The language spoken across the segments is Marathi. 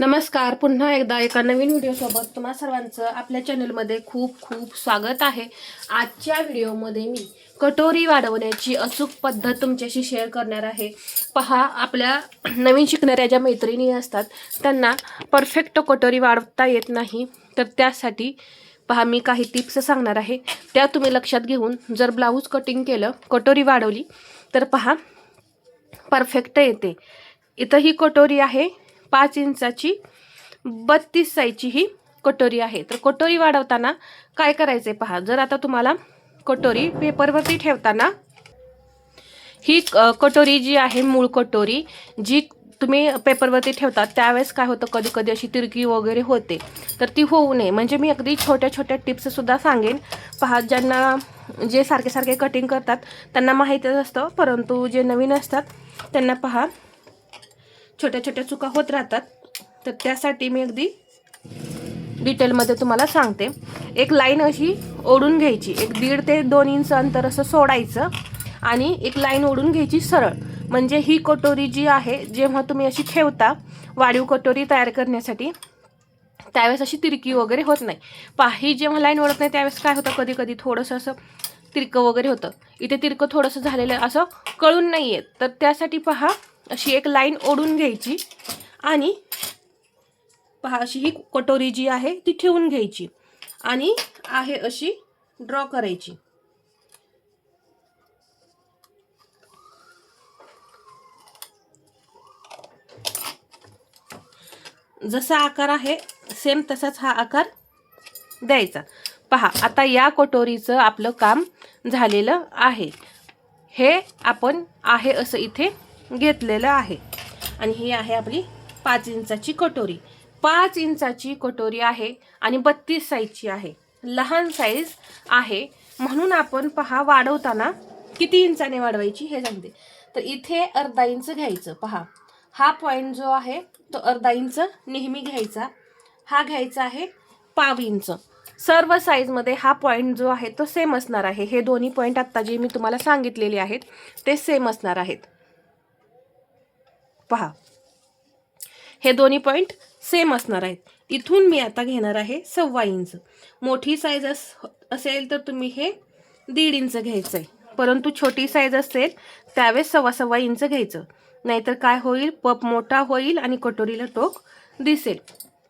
नमस्कार. पुन्हा एकदा एका नवीन व्हिडिओसोबत तुम्हा सर्वांचं आपल्या चॅनलमध्ये खूप खूप स्वागत आहे. आजच्या व्हिडिओमध्ये मी कटोरी वाढवण्याची अचूक पद्धत तुमच्याशी शेअर करणार आहे. पहा आपल्या नवीन शिकणाऱ्या ज्या मैत्रिणी असतात त्यांना परफेक्ट कटोरी वाढवता येत नाही. तर त्यासाठी पहा मी काही टिप्स सांगणार आहे. त्या तुम्ही लक्षात घेऊन जर ब्लाऊज कटिंग केलं कटोरी वाढवली तर पहा परफेक्ट येते. इथं ही कटोरी आहे. पाच इंचाची बत्तीस साईजची ही कटोरी आहे. तर कटोरी वाढवताना काय करायचे पहा. जर आता तुम्हाला कटोरी पेपरवरती ठेवताना ही क- कटोरी जी आहे मूळ कटोरी जी तुम्ही पेपरवरती ठेवतात त्यावेळेस काय होतं? कधी कधी अशी तिरकी वगैरे होते. तर ती होऊ नये. म्हणजे मी अगदी छोट्या छोट्या टिप्ससुद्धा सांगेन. पहा ज्यांना जे सारखे सारखे कटिंग करतात त्यांना माहीतच असतं परंतु जे नवीन असतात त्यांना पहा. छोट्या छोट्या चुका होत राहतात तर त्यासाठी मी अगदी डिटेलमध्ये तुम्हाला सांगते. एक लाईन अशी ओढून घ्यायची. एक दीड ते दोन इंच अंतर असं सोडायचं आणि एक लाईन ओढून घ्यायची सरळ. म्हणजे ही कटोरी जी आहे जेव्हा तुम्ही अशी ठेवता वाढीव कटोरी तयार करण्यासाठी त्यावेळेस अशी तिरकी वगैरे होत नाही. पाही जेव्हा लाईन ओढत नाही त्यावेळेस काय होतं? कधी कधी थोडंसं असं तिरकं वगैरे होतं. इथे तिरकं थोडंसं झालेलं असं कळून नाही आहे तर त्यासाठी पहा अशी एक लाईन ओढून घ्यायची आणि पहा अशी ही कटोरी जी आहे ती ठेवून घ्यायची आणि आहे अशी ड्रॉ करायची. जसा आकार आहे सेम तसाच हा आकार द्यायचा. पहा आता या कटोरीचं आपलं काम झालेलं आहे. हे आपण आहे असं इथे घेतलेलं आहे. आणि ही आहे आपली पाच इंचाची कटोरी. पाच इंचाची कटोरी आहे आणि बत्तीस साईजची आहे. लहान साईज आहे. म्हणून आपण पहा वाढवताना किती इंचाने वाढवायची हे सांगते तर इथे अर्धा इंच घ्यायचं. पहा. हा पॉईंट जो आहे तो अर्धा इंच नेहमी घ्यायचा. हा घ्यायचा आहे पाव इंच. सर्व साईजमध्ये हा पॉईंट जो आहे तो सेम असणार आहे. हे दोन्ही पॉईंट आत्ता जे मी तुम्हाला सांगितलेले आहेत ते सेम असणार आहेत. पहा. हे दोन्ही पॉईंट सेम असणार आहेत. इथून मी आता घेणार आहे सव्वा इंच. मोठी साईज अस असेल तर तुम्ही हे दीड इंच घ्यायचं आहे परंतु छोटी साईज असेल त्यावेळेस सव्वा सव्वा इंच घ्यायचं. नाहीतर काय होईल? पप मोठा होईल आणि कटोरीला टोक दिसेल.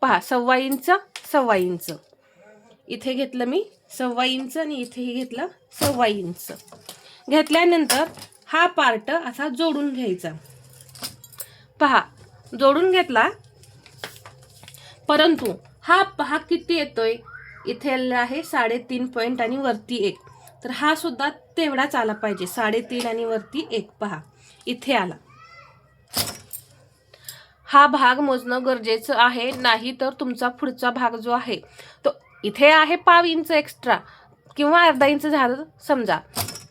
पहा सव्वा इंच सव्वा इंच. इथे घेतलं मी सव्वा इंच आणि इथेही घेतलं सव्वा इंच. घेतल्यानंतर हा पार्ट असा जोडून घ्यायचा. पहा जोडून घेतला. परंतु हा पहा किती येतोय? इथे आहे साडेतीन पॉईंट आणि वरती एक. तर हा सुद्धा तेवढाच आला पाहिजे. साडेतीन आणि वरती एक. पहा इथे आला. हा भाग मोजणं गरजेचं आहे. नाही तर तुमचा पुढचा भाग जो आहे तो इथे आहे पाव इंच एक्स्ट्रा किंवा अर्धा इंच झालं समजा.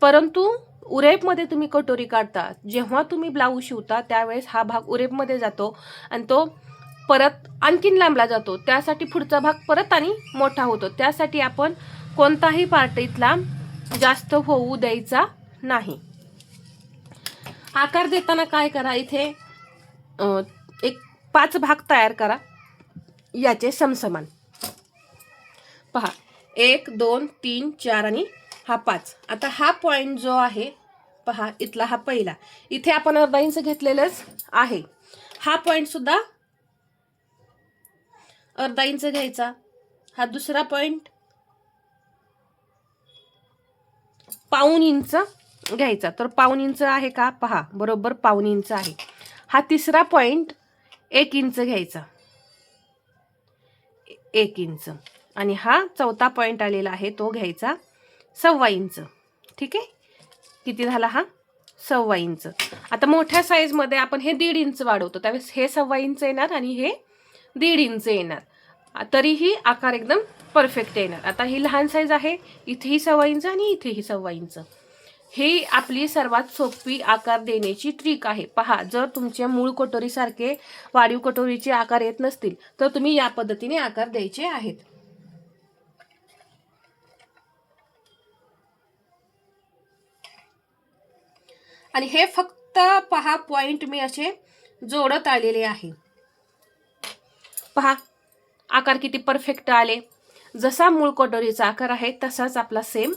परंतु उरेपमध्ये तुम्ही कटोरी काढता जेव्हा तुम्ही ब्लाऊज शिवता त्यावेळेस हा भाग उरेपमध्ये जातो आणि तो परत आणखीन लांबला जातो. त्यासाठी पुढचा भाग परत आणि मोठा होतो. त्यासाठी आपण कोणताही पार्ट इथला जास्त होऊ द्यायचा नाही. आकार देताना काय करा इथे एक पाच भाग तयार करा. याचे समसमान. पहा एक दोन तीन चार आणि हा पाच. आता हा पॉईंट जो आहे पहा इथला हा पहिला. इथे आपण अर्धा इंच घेतलेलंच आहे. हा पॉईंटसुद्धा अर्धा इंच घ्यायचा. हा दुसरा पॉईंट पाऊन इंच घ्यायचा. तर पाऊन इंच आहे का? पहा बरोबर पाऊन इंच आहे. हा तिसरा पॉईंट एक इंच घ्यायचा. एक इंच. आणि हा चौथा पॉईंट आलेला आहे तो घ्यायचा सव्वा इंच. ठीक? आहे किती झाला हा? सव्वा इंच. आता मोठ्या साईजमध्ये आपण हे दीड इंच वाढवतो. त्यावेळेस हे सव्वा इंच येणार आणि हे दीड इंच येणार. तरीही आकार एकदम परफेक्ट येणार. आता ही लहान साईज आहे. इथेही सव्वा इंच आणि इथेही सव्वा इंच. ही आपली सर्वात सोपी आकार देण्याची ट्रिक आहे. पहा जर तुमच्या मूळ कटोरीसारखे वाढीव कटोरीचे आकार येत नसतील तर तुम्ही या पद्धतीने आकार द्यायचे आहेत. आणि हे फक्त पहा पॉइंट मी असे जोडत आलेले आहे. पहा आकार किती परफेक्ट आले. जसा मूळ कटोरीचा आकार आहे तसाच आपला सेम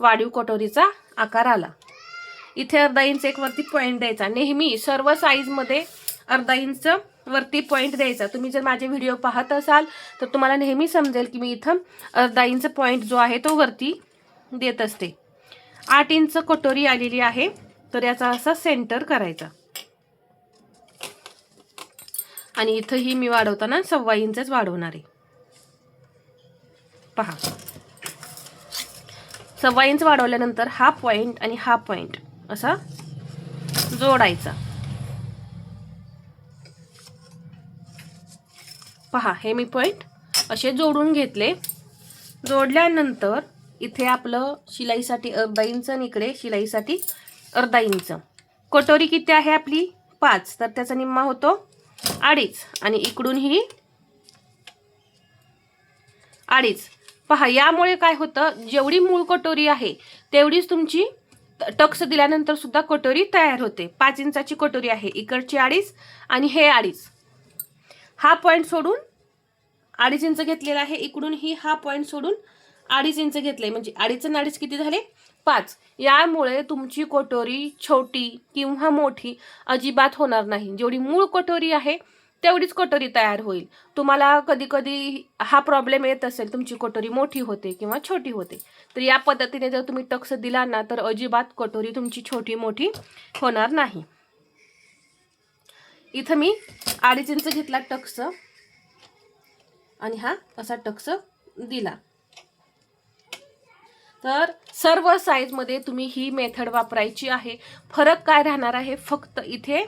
वाढीव कटोरीचा आकार आला. इथे अर्धा इंच एक वरती पॉईंट द्यायचा. नेहमी सर्व साईजमध्ये अर्धा इंच वरती पॉईंट द्यायचा. तुम्ही जर माझे व्हिडिओ पाहत असाल तर तुम्हाला नेहमी समजेल की मी इथं अर्धा इंच पॉईंट जो आहे तो वरती देत असते. आठ इंच कटोरी आलेली आहे. तर याचा असा सेंटर करायचा. आणि इथंही मी वाढवताना सव्वा इंचच वाढवणार आहे. पहा. सव्वा इंच वाढवल्यानंतर हा पॉईंट आणि हा पॉईंट असा जोडायचा. पहा हे मी पॉईंट असे जोडून घेतले. जोडल्यानंतर इथे आपलं शिलाईसाठी अर्धा इंच आणि इकडे शिलाईसाठी अर्धा इंच. कटोरी किती आहे आपली? पाच. तर त्याचा निम्मा होतो अडीच. आणि इकडून ही अडीच. पहा यामुळे काय होतं? जेवढी मूळ कटोरी आहे तेवढीच तुमची टक्स दिल्यानंतर सुद्धा कटोरी तयार होते. पाच इंचाची कटोरी आहे. इकडची अडीच आणि हे अडीच. हा पॉईंट सोडून अडीच इंच घेतलेला आहे. इकडून ही हा पॉईंट सोडून अडीच इंच घेतले म्हणजे अडीच आणि अडीच किती झाले? पाच. यामुळे तुमची कटोरी छोटी किंवा मोठी अजिबात होणार नाही. जेवढी मूळ कटोरी आहे तेवढीच कटोरी तयार होईल. तुम्हाला कधी कधी हा प्रॉब्लेम येत असेल तुमची कटोरी मोठी होते किंवा छोटी होते. तर या पद्धतीने जर तुम्ही टक्स दिला ना तर अजिबात कटोरी तुमची छोटी मोठी होणार नाही. इथं मी अडीच इंच घेतला टक्स. आणि हा असा टक्स दिला. तर सर्व साईजमध्ये तुम्ही ही मेथड वापरायची आहे. फरक काय राहणार आहे? फक्त इथे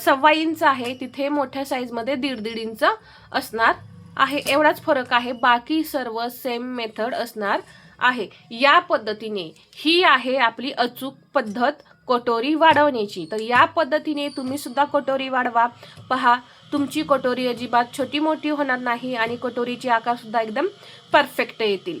सव्वा इंच आहे. तिथे मोठ्या साईजमध्ये दीड दीड इंच असणार आहे. एवढाच फरक आहे. बाकी सर्व सेम मेथड असणार आहे. या पद्धतीने ही आहे आपली अचूक पद्धत कटोरी वाढवण्याची. तर या पद्धतीने तुम्ही सुद्धा कटोरी वाढवा. पहा तुमची कटोरी अजिबात छोटी मोठी होणार नाही आणि कटोरीचे आकारसुद्धा एकदम परफेक्ट येतील.